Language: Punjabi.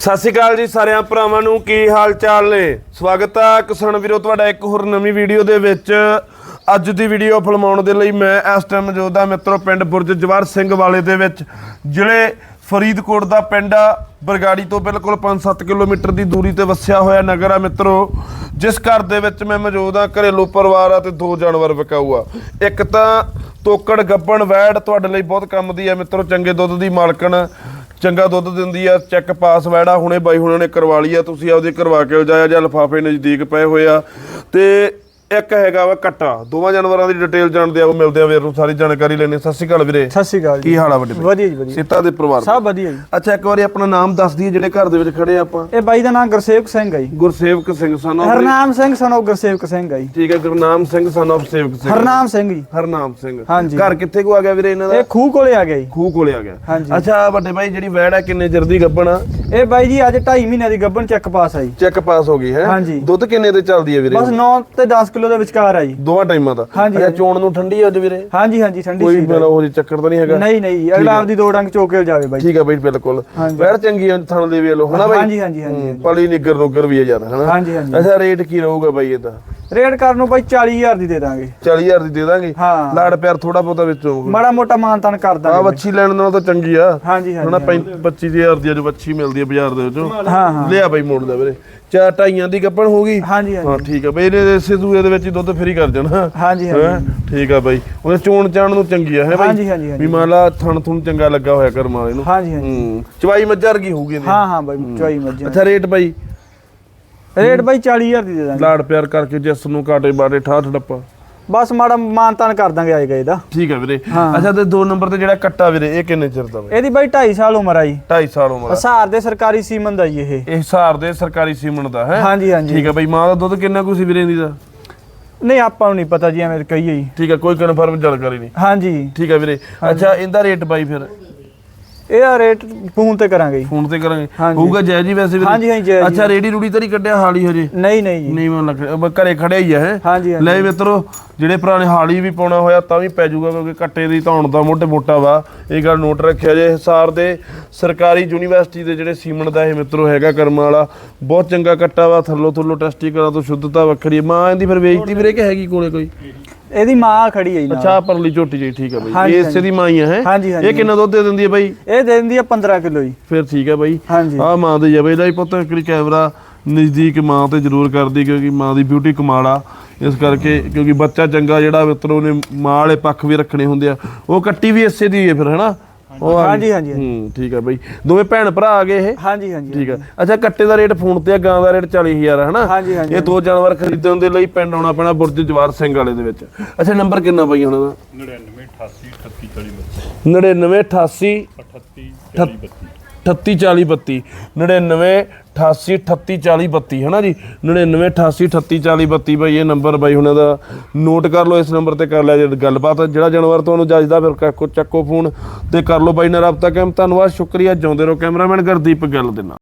ਸਤਿ ਸ਼੍ਰੀ ਅਕਾਲ ਜੀ ਸਾਰਿਆਂ ਭਰਾਵਾਂ ਨੂੰ, ਕੀ ਹਾਲ ਚਾਲ ਨੇ? ਸਵਾਗਤ ਆ ਕਿਸਾਨ ਵੀਰੋ, ਤੁਹਾਡਾ ਇੱਕ ਹੋਰ ਨਵੀਂ ਵੀਡੀਓ ਦੇ ਵਿੱਚ। ਅੱਜ ਦੀ ਵੀਡੀਓ ਫਿਲਮਾਉਣ ਦੇ ਲਈ ਮੈਂ ਇਸ ਟਾਈਮ ਮੌਜੂਦ ਹਾਂ ਮਿੱਤਰੋ, ਪਿੰਡ ਬੁਰਜ ਜਵਾਰ ਸਿੰਘ ਵਾਲੇ ਦੇ ਵਿੱਚ। ਜ਼ਿਲ੍ਹੇ ਫਰੀਦਕੋਟ ਦਾ ਪਿੰਡ ਆ। ਬਰਗਾੜੀ ਤੋਂ ਬਿਲਕੁਲ 5-7 ਕਿਲੋਮੀਟਰ ਦੀ ਦੂਰੀ ਤੇ ਵਸਿਆ ਹੋਇਆ ਨਗਰ ਆ ਮਿੱਤਰੋ। ਜਿਸ ਘਰ ਦੇ ਵਿੱਚ ਮੈਂ ਮੌਜੂਦ ਆ ਘਰੇਲੂ ਪਰਿਵਾਰ ਆ ਤੇ ਦੋ ਜਾਨਵਰ ਵਿਕਾਊ ਆ। ਇੱਕ ਤਾਂ ਤੋਕੜ ਗੱਬਣ ਵੈੜ ਤੁਹਾਡੇ ਲਈ ਬਹੁਤ ਕੰਮ ਦੀ ਆ ਮਿੱਤਰੋ, ਚੰਗੇ ਦੁੱਧ ਦੀ ਮਾਲਕਣ। ਚੰਗਾ ਦੁੱਧ ਦਿੰਦੀ ਆ ਚੈੱਕ ਪਾਸ ਵੈੜਾ ਹੁਣੇ ਬਾਈ ਹੁਣਾਂ ਨੇ ਕਰਵਾ ਲਈ ਆ, ਤੁਸੀਂ ਆਪਦੇ ਕਰਵਾ ਕੇ ਜਾਇਆ ਜਾਂ ਲਫਾਫੇ ਨਜ਼ਦੀਕ ਪਏ ਹੋਏ ਆ। ਤੇ ਇੱਕ ਹੈਗਾ ਵਾ ਕੱਟਾ। ਦੋਵਾਂ ਜਾਨਵਰਾਂ ਦੀ ਡਿਟੇਲ ਜਾਣਦੇ ਆ ਉਹ ਮਿਲਦੇ ਆ ਵੀਰ ਨੂੰ ਸਾਰੀ ਜਾਣਕਾਰੀ ਲੈਣੀ ਸਤਿ ਸ਼੍ਰੀ ਅਕਾਲ ਵੀਰੇ। ਸਤਿ ਸ਼੍ਰੀ ਅਕਾਲ ਜੀ। ਕੀ ਹਾਲ ਆ ਵੱਡੇ ਵੀਰੇ? ਵਧੀਆ ਜੀ ਵਧੀਆ। ਸੀਤਾ ਦੇ ਪਰਿਵਾਰ ਦਾ। ਸਭ ਵਧੀਆ ਜੀ। ਅੱਛਾ ਇੱਕ ਵਾਰੀ ਆਪਣਾ ਨਾਮ ਦੱਸ ਦਈਏ ਜਿਹੜੇ ਘਰ ਦੇ ਵਿੱਚ ਖੜੇ ਆ ਆਪਾਂ। ਇਹ ਬਾਈ ਦਾ ਨਾਮ ਗੁਰਸੇਵਕ ਸਿੰਘ ਹੈ ਜੀ। ਗੁਰਸੇਵਕ ਸਿੰਘ ਸਨ of ਹਰਨਾਮ ਸਿੰਘ ਸਨੋ ਗੁਰਸੇਵਕ ਸਿੰਘ ਹੈ ਜੀ। ਠੀਕ ਹੈ ਗੁਰਨਾਮ ਸਿੰਘ ਸਨ of ਸੇਵਕ ਸਿੰਘ। ਹਰਨਾਮ ਸਿੰਘ ਜੀ। ਹਰਨਾਮ ਸਿੰਘ। ਹਾਂਜੀ। ਘਰ ਕਿੱਥੇ ਕੋ ਆ ਗਿਆ ਵੀਰੇ ਇਹਨਾਂ ਦਾ? ਇਹ ਖੂਹ ਕੋਲੇ ਆ ਗਿਆ ਜੀ। ਖੂਹ ਕੋਲੇ ਆ ਗਿਆ। ਹਾਂਜੀ। ਅੱਛਾ ਵੱਡੇ ਭਾਈ ਜਿਹੜੀ ਵੈੜ ਆ ਕਿੰਨੇ ਚਿਰ ਦੀ ਗੱਬਣ ਆ? ਇਹ ਬਾਈ ਜੀ ਅੱਜ 2.5 ਮਹੀਨਿਆਂ ਦੀ ਗੱਭਣ ਚੈੱਕ ਪਾਸ ਆ ਜੀ। ਚੈੱਕ ਪਾਸ ਹੋ ਗਈ ਹੈ? ਹਾਂਜੀ। ਦੁੱਧ ਕਿੰਨੇ ਤੇ ਚੱਲਦੀ ਹੈ ਵੀਰੇ? ਬਸ 9 ਤੇ 10 ਕਿਲੋ ਦੇ ਵਿਚਕਾਰ ਆ ਜੀ। ਦੋਵਾਂ ਟਾਈਮਾਂ ਦਾ? ਹਾਂਜੀ, ਅੱਛਾ ਹਾਂਜੀ। ਚੋਣ ਨੂੰ ਠੰਡੀ ਅੱਜ ਵੀਰੇ? ਹਾਂਜੀ ਹਾਂਜੀ ਠੰਡੀ ਕੋਈ ਸੀ ਮੇਰਾ ਉਹ ਜਿਹੀ ਚੱਕਰ ਤਾਂ ਨਹੀਂ ਹੈਗਾ? ਨਹੀਂ ਨਹੀਂ ਅਗਲਾ ਆਪਦੀ ਦੋ ਡੰਗ ਚੋਕੇ ਜਾਵੇ ਬਾਈ। ਠੀਕ ਹੈ ਬਈ ਬਿਲਕੁਲ। ਹਾਂਜੀ। ਚੰਗੀ ਆ ਥਣ ਦੇ ਵੇਲੋ ਹਨਾ ਬਾਈ? ਹਾਂਜੀ ਹਾਂਜੀ ਹਾਂਜੀ ਹੂੰ, ਪਲੀ ਨਿੱਗਰ ਨੁੱਗਰ ਵੀ ਹੈ ਯਾਰ ਹਨਾ? ਹਾਂਜੀ ਹਾਂਜੀ। ਅੱਛਾ ਰੇਟ ਕੀ ਰਹੂਗਾ ਬਾਈ ਇਹਦਾ ਰੇਟ ਕਰਨ ਨੂੰ ਬਾਈ 40000 ਦੀ ਦੇ ਦਾਂਗੇ। 40000 ਦੀ ਦੇ ਦਾਂਗੇ? ਹਾਂ। ਲਾੜ ਪਿਆਰ ਥੋੜਾ ਬਹੁਤਾ ਵਿੱਚੋਂ ਮਾੜਾ ਮੋਟਾ ਮਾਨਤਾਨ ਕਰ ਆ ਦਾਂਗੇ ਵੱਛੀ ਲੈਣ ਨਾਲੋਂ ਤਾਂ ਚੰਗੀ ਆ। ਹਾਂਜੀ ਹਾਂਜੀ ਹਨਾ 25000 ਦੀ ਅੱਜ ਵੱਛੀ ਮਿਲਦੀ ਹੈ ਬਾਜ਼ਾਰ ਦੇ ਵਿੱਚੋਂ। ਹਾਂ ਹਾਂ। ਲਿਆ ਬਾਈ ਮੋੜ ਦਾ ਵੀਰੇ। ਚਾਰ ਢਾਈਆਂ ਦੀ ਕੱਪਣ ਹੋ ਗਈ। ਹਾਂਜੀ ਹਾਂਜੀ। ਹਾਂ ਠੀਕ ਆ ਬਈ ਇਹਨੇ ਇਸੇ ਦੂਏ ਦੇ ਵਿੱਚ ਹੀ ਦੁੱਧ ਫਰੀ ਕਰ ਜਾਣਾ। ਹਾਂਜੀ ਹੈਂ? ਹਾਂਜੀ ਠੀਕ ਆ ਬਾਈ। ਉਹਨੇ ਚੋਣ ਚਾਣ ਨੂੰ ਚੰਗੀ ਆ ਹੈ ਬਾਈ? ਹਾਂਜੀ ਹਾਂਜੀ ਵੀ ਹਾਂਜੀ ਮੰਨ ਲਾ ਥਣ ਥੁਣ ਚੰਗਾ ਲੱਗਾ ਹੋਇਆ ਕਰਮ ਵਾਲੇ ਨੂੰ। ਹਾਂਜੀ ਹਾਂਜੀ। ਹੂੰ ਚਵਾਈ ਮੱਝਾਂ ਵਰਗੀ ਹੋਊਗੀ ਇਹਦੀ। ਹਾਂ ਹਾਂ ਬਾਈ ਚੁਆਈ ਮੱਝਾਂ। ਅੱਛਾ ਰੇਟ ਬਾਈ? ਰੇਟ ਬਾਈ 40000 ਦੀ ਦੇ ਦਾਂਗੇ। ਲਾੜ ਪਿਆਰ ਕਰਕੇ ਜਿਸ ਨੂੰ ਕਾਟੇ ਬਾਟੇ ਠਾਠ ਡੱਪਾ ਬਸ ਮਾੜਾ ਮਾਨਤਾਨ ਕਰ ਦਾਂਗੇ ਆਏਗਾ ਇਹਦਾ ਠੀਕ ਆ ਵੀਰੇ। ਹਾਂ। ਅੱਛਾ ਤੇ ਦੋ ਨੰਬਰ ਤੇ ਜਿਹੜਾ ਕੱਟਾ ਵੀਰੇ ਇਹ ਕਿੰਨੇ ਚਿਰ ਦਾ ਇਹਦੀ ਬਾਈ 2.5 ਸਾਲ ਉਮਰ ਆ ਜੀ। 2.5 ਸਾਲ ਉਮਰ। ਹਸਾਰ ਦੇ ਸਰਕਾਰੀ ਸੀਮਨ ਦਾ ਜੀ ਇਹ। ਇਹ ਹਿਸਾਰ ਦੇ ਸਰਕਾਰੀ ਸੀਮਨ ਦਾ ਹੈ? ਹਾਂਜੀ ਹਾਂਜੀ। ਠੀਕ ਆ ਬਾਈ ਮਾਂ ਦਾ ਦੁੱਧ ਕਿੰਨਾ ਕੁ ਸੀ ਵੀਰੇ ਦੀ ਦਾ? ਨਹੀਂ ਆਪਾਂ ਨੂੰ ਨਹੀਂ ਪਤਾ ਜੀ ਐਵੇਂ ਕਹੀਏ ਜੀ। ਠੀਕ ਆ ਕੋਈ ਕਨਫਰਮ ਜਾਣਕਾਰੀ ਨਹੀਂ। ਹਾਂਜੀ। ਠੀਕ ਆ ਵੀਰੇ। ਅੱਛਾ ਇਹਦਾ ਰੇਟ ਬਾਈ ਫਿਰ? ਇਹਦਾ ਰੇਟ ਫੋਨ ਤੇ ਕਰਾਂਗੇ ਜੀ। ਫੋਨ ਤੇ ਕਰਾਂਗੇ। ਹਾਂਜੀ। ਹੋਊਗਾ ਜੈ ਜੀ ਵੈਸੇ ਵੀਰੇ ਹਾਂਜੀ ਹਾਂਜੀ ਜੈ ਜੀ। ਅੱਛਾ ਰੇੜੀ ਰੂੜੀ ਤਾਂ ਨਹੀਂ ਕੱਢਿਆ ਹਾਲੀ ਹਜੇ? ਨਹੀਂ ਨਹੀਂ ਜੀ। ਨਹੀਂ ਮੈਨੂੰ ਲੱਗ ਬ- ਘਰੇ ਖੜਿਆ ਹੀ ਹੈ ਹਾਂਜੀ ਹਾਂਜੀ। ਲੈ ਮਿੱਤਰੋ ਜਿਹੜੇ ਪੁਰਾਣੇ ਹਾਲੀ ਵੀ ਪਾਉਣਾ ਹੋਇਆ ਤਾਂ ਵੀ ਪੈ ਜਾਊਗਾ ਕਿਉਂਕਿ ਕੱਟੇ ਦੀ ਧੌਣ ਦਾ ਮੋਟੇ ਮੋਟਾ ਵਾ। ਇਹ ਗੱਲ ਨੋਟ ਰੱਖਿਆ ਜੇ ਹਿਸਾਰ ਦੇ। ਸਰਕਾਰੀ ਯੂਨੀਵਰਸਿਟੀ ਦੇ ਜਿਹੜੇ ਸੀਮਨ ਦਾ ਇਹ ਮਿੱਤਰੋ ਹੈਗਾ ਕਰਮ ਵਾਲਾ ਬਹੁਤ ਚੰਗਾ ਕੱਟਾ ਵਾ। ਥੱਲੋ ਥੱਲੋ ਟੈਸਟੀ ਕਰਾ ਤੋਂ ਸ਼ੁੱਧਤਾ ਵੱਖਰੀ ਹੈ। ਮਾਂ ਇਹਦੀ ਫਿਰ ਵੇਚਤੀ ਵੀਰੇ ਕਿ ਹੈਗੀ ਕੋਲੇ ਕੋਈ? ਇਹਦੀ ਮਾਂ ਖੜੀ ਹੈ ਜੀ ਨਾਲ। ਅੱਛਾ ਪਰਲੀ ਝੋਟੀ ਜੀ ਠੀਕ ਹੈ ਬਾਈ। ਹਾਂਜੀ, ਇਹ ਇਸੇ ਦੀ ਮਾਂ ਹੀ ਹੈ ਹਾਂਜੀ, ਹਾਂਜੀ। ਇਹ ਕਿੰਨਾ ਦੁੱਧ ਦੇ ਦਿੰਦੀ ਹੈ ਬਾਈ? ਇਹ ਦੇ ਦਿੰਦੀ ਆ 15 ਕਿਲੋ ਜੀ। ਫਿਰ ਠੀਕ ਹੈ ਬਾਈ। ਹਾਂਜੀ। ਆ ਮਾਂ ਦੇ ਜਵੇ ਦਾ ਹੀ ਪੁੱਤ ਇੱਕ ਵਾਰੀ ਕੈਮਰਾ ਨਜ਼ਦੀਕ ਮਾਂ ਤੇ ਜ਼ਰੂਰ ਕਰਦੀ ਕਿਉਂਕਿ ਮਾਂ ਦੀ ਬਿਊਟੀ ਕਮਾਲ ਆ। ਇਸ ਕਰਕੇ ਕਿਉਂਕਿ ਬੱਚਾ ਚੰਗਾ ਜਿਹੜਾ ਮਿੱਤਰੋ ਨੇ ਮਾਂ ਵਾਲੇ ਪੱਖ ਵੀ ਰੱਖਣੇ ਹੁੰਦੇ ਆ। ਉਹ ਕੱਟੀ ਵੀ ਇਸੇ ਦੀ ਹੈ ਫਿਰ ਹਨਾ? ਉਹ ਆ। ਹਾਂਜੀ, ਹਾਂਜੀ, ਹਾਂਜੀ। ਹੂੰ ਠੀਕ ਆ ਬਾਈ। ਦੋਵੇਂ ਭੈਣ ਭਰਾ ਆ ਗਏ ਇਹ? ਹਾਂਜੀ ਹਾਂਜੀ ਠੀਕ ਆ। ਅੱਛਾ ਕੱਟੇ ਦਾ ਰੇਟ ਫੋਨ ਤੇ ਆ ਗਾਂ ਦਾ ਰੇਟ 40000 ਹੈ ਹਨਾ? ਹਾਂਜੀ, ਹਾਂਜੀ। ਇਹ ਦੋ ਜਾਨਵਰ ਖਰੀਦਣ ਦੇ ਲਈ ਪਿੰਡ ਆਉਣਾ ਪੈਣਾ ਬੁਰਜ ਜਵਾਰ ਸਿੰਘ ਵਾਲੇ ਦੇ ਵਿੱਚ। ਅੱਛਾ ਨੰਬਰ ਕਿੰਨਾ ਬਾਈ ਉਹਨਾਂ ਦਾ? 99 88 38 40 32 99 88 38 40 32 ਹੈ ਨਾ ਜੀ? 99 88 38 40 32 ਬਾਈ, ਇਹ ਨੰਬਰ ਬਾਈ, ਹੁਣਾਂ ਦਾ ਨੋਟ ਕਰ ਲਓ, ਇਸ ਨੰਬਰ ਤੇ ਕਰ ਲਿਆ ਜੇ ਗੱਲਬਾਤ। ਜਿਹੜਾ ਜਾਨਵਰ ਤੁਹਾਨੂੰ ਜੱਜਦਾ, ਫਿਰ ਚੱਕੋ ਫੋਨ ਤੇ ਕਰ ਲਓ ਬਾਈ ਨਾਲ ਰਾਬਤਾ ਕੈਮ ਧੰਨਵਾਦ, ਸ਼ੁਕਰੀਆ। ਜਿਉਂਦੇ ਰਹੋ ਕੈਮਰਾਮੈਨ ਗੁਰਦੀਪ ਗੱਲ ਦੇ ਨਾਲ।